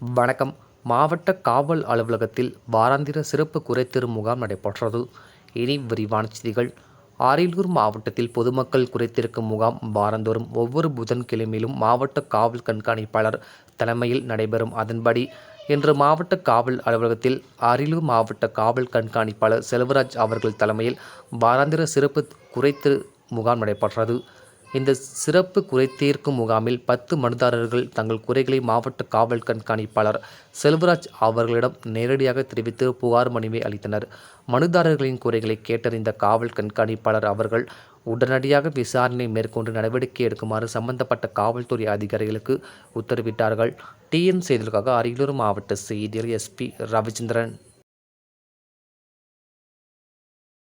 வணக்கம். மாவட்ட காவல் அலுவலகத்தில் வாராந்திர சிறப்பு குறைத்தீர் முகாம் நடைபெற்றது. இனி விரிவான செய்திகள். அரியலூர் மாவட்டத்தில் பொதுமக்கள் குறைத்திருக்கும் முகாம் வாரந்தோறும் ஒவ்வொரு புதன்கிழமையிலும் மாவட்ட காவல் கண்காணிப்பாளர் தலைமையில் நடைபெறும். அதன்படி இன்று மாவட்ட காவல் அலுவலகத்தில் அரியலூர் மாவட்ட காவல் கண்காணிப்பாளர் செல்வராஜ் அவர்கள் தலைமையில் வாராந்திர சிறப்பு குறைத்து முகாம் நடைபெற்றது. இந்த சிறப்பு குறை தீர்க்கும் முகாமில் பத்து மனுதாரர்கள் தங்கள் குறைகளை மாவட்ட காவல் கண்காணிப்பாளர் செல்வராஜ் அவர்களிடம் நேரடியாக தெரிவித்து புகார் மனுவை அளித்தனர். மனுதாரர்களின் குறைகளை கேட்டறிந்த காவல் கண்காணிப்பாளர் அவர்கள் உடனடியாக விசாரணை மேற்கொண்டு நடவடிக்கை எடுக்குமாறு சம்பந்தப்பட்ட காவல்துறை அதிகாரிகளுக்கு உத்தரவிட்டார்கள். டிஎன் செய்திகளுக்காக அரியலூர் மாவட்ட செய்தியர் எஸ்பி ரவிச்சந்திரன்.